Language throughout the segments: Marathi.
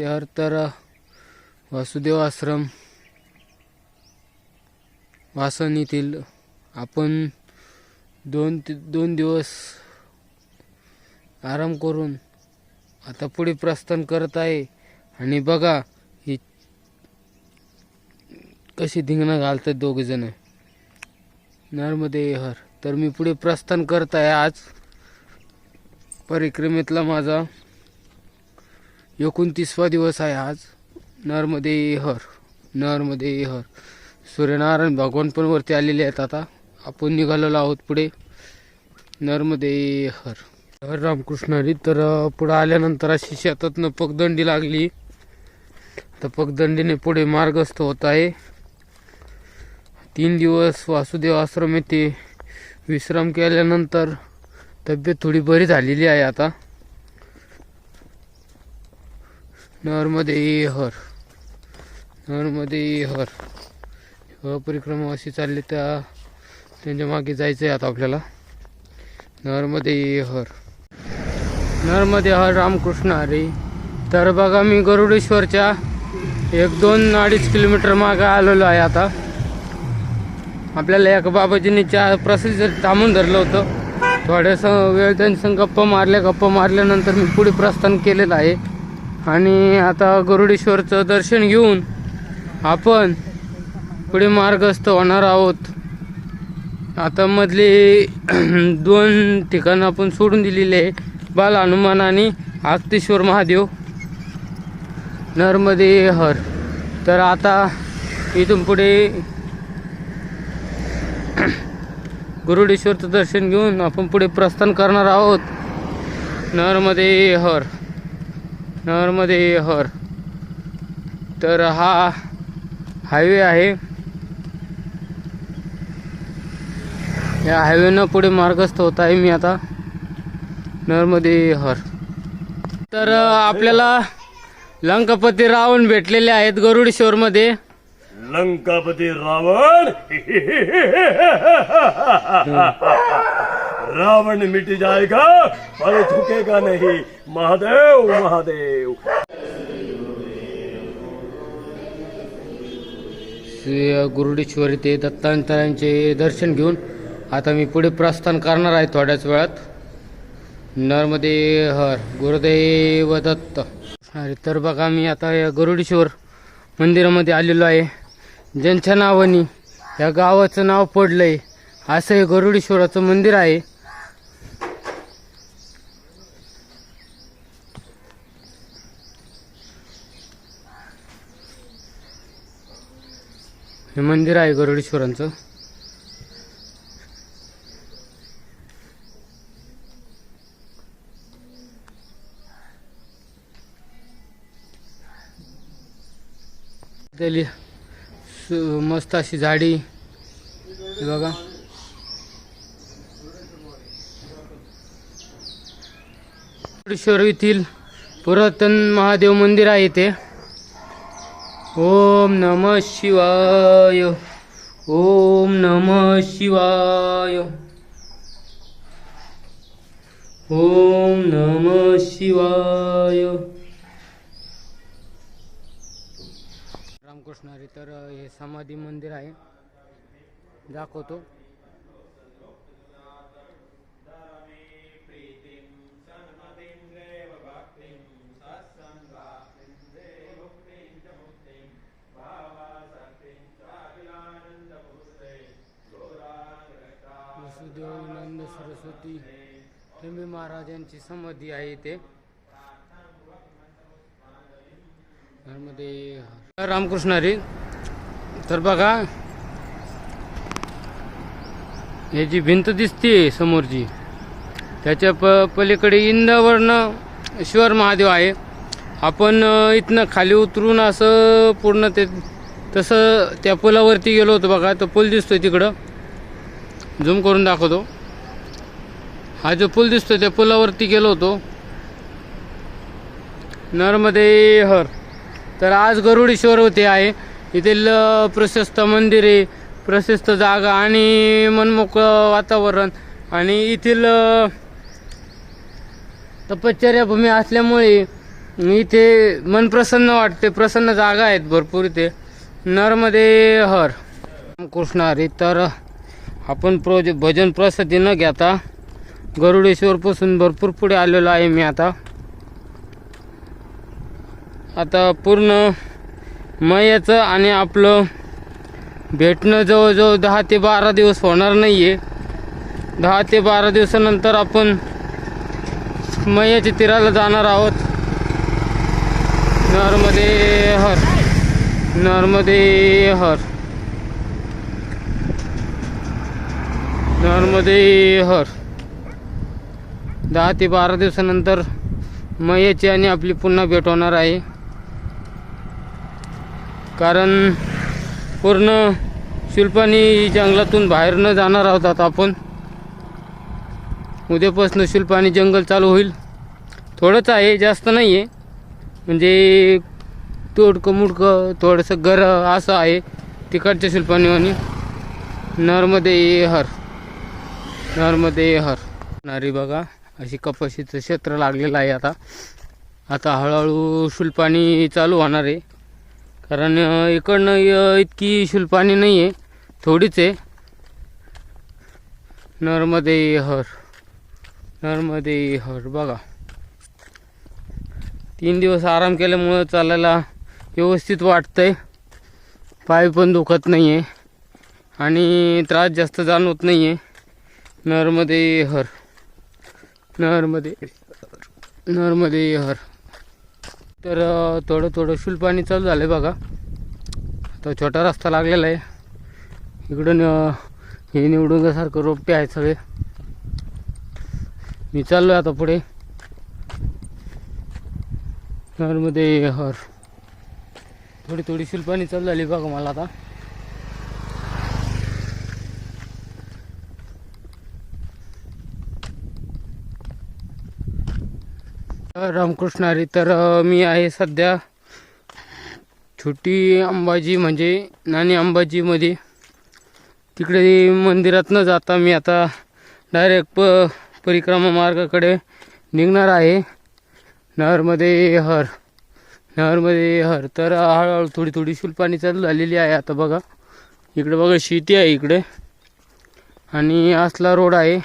हर तर वासुदेव आश्रम वासन येथील आपण दोन ते दोन दिवस आराम करून आता पुढे प्रस्थान करत आहे. आणि बघा ही कशी धिंगणं घालतात दोघजण नर्मदे हर. तर मी पुढे प्रस्थान करत आहे आज. परिक्रमेतला माझा एकोणतीसवा दिवस आहे आज. नरमध्ये हर नरमध्ये हर. सूर्यनारायण भगवान पण वरती आलेले आहेत आता. आपण निघालेलो आहोत पुढे. नरमध्ये हर. हर रामकृष्ण हरी. तर पुढं पुढे आल्यानंतर अशी शेतातनं पगदंडी लागली. तर पगदंडीने पुढे मार्गस्थ होत आहे. तीन दिवस वासुदेव आश्रम येथे विश्राम केल्यानंतर तब्येत थोडी बरी झालेली आहे आता. नर्मदे हर. नर्मदे हर. परिक्रमा अशी चालली त्या त्यांच्या मागे जायचं आहे आता आपल्याला. नर्मदे हर. नर्मदे हर रामकृष्ण हरे. तर बघा मी गरुडेश्वरच्या एक दोन अडीच किलोमीटर मागे आलेलो आहे आता. आपल्याला एका बाबाजींनी चहा प्रसिद्ध थांबून धरलं होतं थोड्यास वेळ त्यांच्या गप्पा मारल्या गप्पा मारल्यानंतर मी पुढे प्रस्थान केलेलं आहे. आणि आता गरुडेश्वरचं दर्शन घेऊन आपण पुढे मार्गस्थ होणार आहोत. आता मधले दोन ठिकाणं आपण सोडून दिलेले आहे. बाल हनुमान आणि आक्तेश्वर महादेव. नर्मदे हर. तर आता इथून पुढे गुरुडेश्वरचं दर्शन घेऊन आपण पुढे प्रस्थान करणार आहोत. नर्मदे हर. नर्मदे हर. तर हा हायवे आहे. या हायवेनं पुढे मार्गस्थ होत आहे मी आता. नर्मदे हर. तर आपल्याला लंकापती रावण भेटलेले आहेत गरुडेश्वरमध्ये. लंकापती रावण? रावण मिट जाएगा पर झुकेगा नहीं। महादेव महादेव। श्री गुरुडेश्वर ते दत्तांतरांचे दर्शन घेऊन आता मी पुढे प्रस्थान करणार आहे थोड्याच वेळात. नर्मदे हर गुरुदेव दत्त. अरे तर बघा मी आता या गरुडेश्वर मंदिरामध्ये आलेलो आहे. ज्यांच्या नावाने या गावाचं नाव पडलं आहे असं हे गरुडेश्वराचं मंदिर आहे. हे मंदिर आहे गरुडेश्वरांचं. त्याली मस्त अशी झाडी. बघा. गरुडेश्वर येथील पुरातन महादेव मंदिर आहे ते ओम नम शिवाय ओम नम शिवाय। ओम नम शिवाय। रामकृष्ण हरी तर हे समाधी मंदिर आहे दाखवतो. सरस्वती महाराज महाराजांची समाधी आहे इथे. मध्ये रामकृष्ण हरी. तर बघा याची भिंत दिसते समोरची त्याच्या प पलीकडे इंदावर्ण शिवर महादेव आहे. आपण इथनं खाली उतरून असं पूर्ण ते तसं त्या पुलावरती गेलो होतो बघा तो पूल दिसतोय तिकडं. झूम करून दाखवतो. हा जो पूल दिसतोय त्या पुलावरती गेलो होतो. नर्मदे हर. तर आज गरुडेश्वर होते आहे. येथील प्रशस्त मंदिर आहे. प्रशस्त जागा आणि मनमोकळं वातावरण. आणि येथील तपश्चर्याभूमी असल्यामुळे इथे मन प्रसन्न वाटते. प्रसन्न जागा आहेत भरपूर इथे. नर्मदे हर. कृष्णारी तर आपण प्रोज भजन प्रसिद्धी न घेता गरुडेश्वरपासून भरपूर पुढे आलेलो आहे मी आता. आता पूर्ण मयाचं आणि आपलं भेटणं जवळजवळ दहा ते बारा दिवस होणार नाही आहे दहा ते बारा दिवसानंतर आपण मयाच्या तीराला जाणार आहोत. नर्मदे हर नर्मदे हर. नर्मदे हर. दहा ते बारा दिवसानंतर मयाची आणि आपली पुन्हा भेट होणार आहे. कारण पूर्ण शिल्पानी जंगलातून बाहेर न जाणार आहोत आता आपण. उद्यापासून शिल्पानी जंगल चालू होईल. थोडंच आहे जास्त नाही आहे म्हणजे तोडकं मुडकं थोडंसं घर असं आहे तिकडच्या शिल्पानी. आणि नर्मदे हर. नर्मदे हर. नारी बघा. अशी कपाशीचं क्षेत्र लागलेलं आहे आता. आता हळूहळू शुल्पाणी चालू होणार आहे. कारण इकडनं इतकी शुल्पाणी नाही आहे थोडीच आहे. नर्मदे हर. नर्मदे हर बघा. तीन दिवस आराम केल्यामुळं चालायला व्यवस्थित वाटतंय. पाय पण दुखत नाही आहे आणि त्रास जास्त जाणवत नाही आहे नर्मदे हर. नरमध्ये नरमध्ये हर. तर थोडं थोडं थोडं शुल्पाणी चालू झालं आहे बघा. आता छोटा रस्ता लागलेला आहे. इकडून हे निवडुंगासारखं रोपटे आहेत सगळे. मी चाललो आहे आता पुढे. नरमध्ये हर. थोडी थोडी शिल्पानी चालू झाली बघा मला आता. रामकृष्ण हरी तर मी आहे सध्या छोटी अंबाजी म्हणजे नाणी अंबाजीमध्ये. तिकडे मंदिरात न जाता मी आता डायरेक्ट प परिक्रमा मार्गाकडे निघणार आहे. नहरमध्ये हर नहरमध्ये हर. तर हळूहळू थोडी थोडी शुल्पाणी चालू झालेली आहे आता बघा. इकडे बघा शेती आहे इकडे. आणि असला रोड आहे.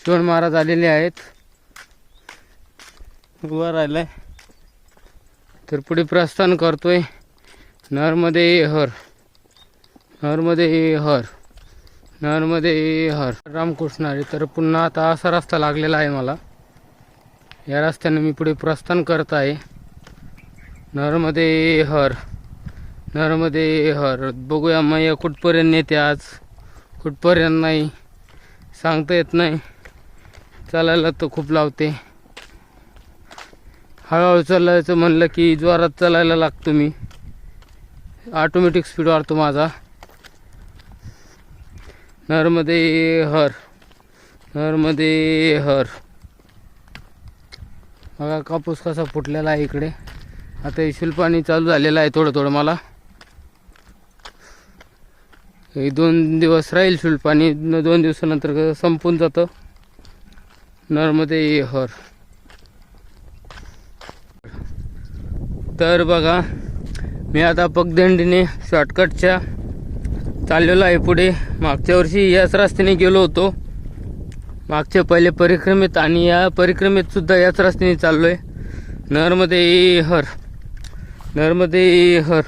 शिवण महाराज आलेले आहेत. उभा राहिलाय. तर पुढे प्रस्थान करतोय. नरमध्ये हर नरमध्ये हर नरमध्ये हर रामकृष्णारे तर पुन्हा आता असा रस्ता लागलेला आहे मला. या रस्त्याने मी पुढे प्रस्थान करत आहे. नरमध्ये हर नरमध्ये हर बघूया मग कुठपर्यंत नेते आज. कुठपर्यंत नाही. सांगता येत नाही. चालायला तर खूप लावते. हळूहळू चालायचं म्हणलं की जोरात चालायला लागतो मी. ऑटोमॅटिक स्पीड वाढतो माझा. नर्मदे हर. नर्मदे हर. बघा कापूस कसा फुटलेला आहे इकडे. आता हे पाणी चालू झालेलं आहे थोडं थोडं मला. हे दोन दिवस राहील शुल्क न दोन दिवसानंतर संपून जातं. नर्मदे हर. तर बघा मी आता पगदंडीने शॉर्टकटच्या चाललेलो आहे पुढे. मागच्या वर्षी याच रस्त्याने गेलो होतो. मागच्या पहिले परिक्रमेत आणि या परिक्रमेत सुद्धा याच रस्त्याने चाललो आहे नरमध्ये हर. नरमध्ये हर.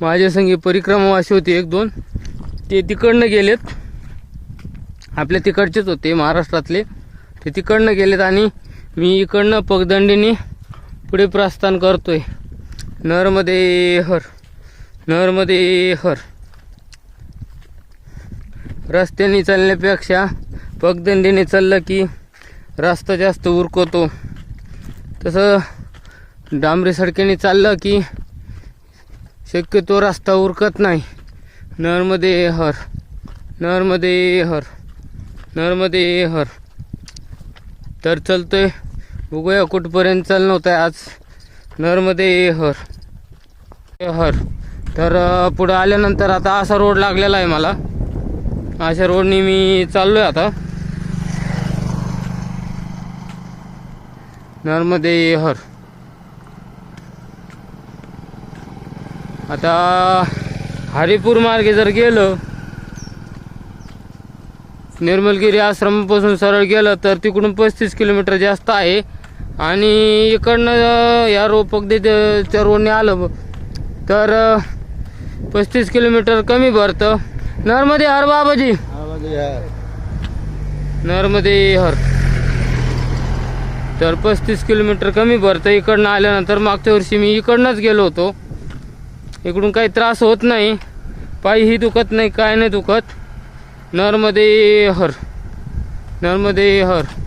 माझ्या संगी परिक्रमावाशी होती एक दोन. ते तिकडनं गेलेत. आपल्या तिकडचेच होते महाराष्ट्रातले. ते तिकडनं गेलेत आणि मी इकडनं पगदंडीने पुढे प्रस्थान करतोय. नर्मदे हर नर्मदे हर. रस्त्याने चालण्यापेक्षा पगदंडीने चाललं की रस्ता जास्त उरकवतो तसं डांबरी सडकेने चाललं की शक्यतो रस्ता उरकत नाही. नर्मदे हर नर्मदे हर नर्मदे हर. तर चलतोय बघूया कुठपर्यंत चालणं होतं आहे आज. नर्मदे हर. हर. तर पुढं आल्यानंतर आता असा रोड लागलेला आहे मला. अशा रोडनी मी चाललो आहे आता. नर्मदे हर. आता हरिपूर मार्गे जर गेलं निर्मलगिरी आश्रमापासून सरळ गेलं तर तिकडून पस्तीस किलोमीटर जास्त आहे. आणि इकडनं या रोपकदेच्या रोडने आलं तर पस्तीस किलोमीटर कमी भरतं. नर्मदे हर बाबाजी. नर्मदे हर. तर पस्तीस किलोमीटर कमी भरतं. इकडनं आल्यानंतर मागच्या वर्षी मी इकडनंच गेलो होतो. इकडून काही त्रास होत नाही. पायही दुखत नाही काय नाही दुखत. नर्मदे हर. नर्मदे हर.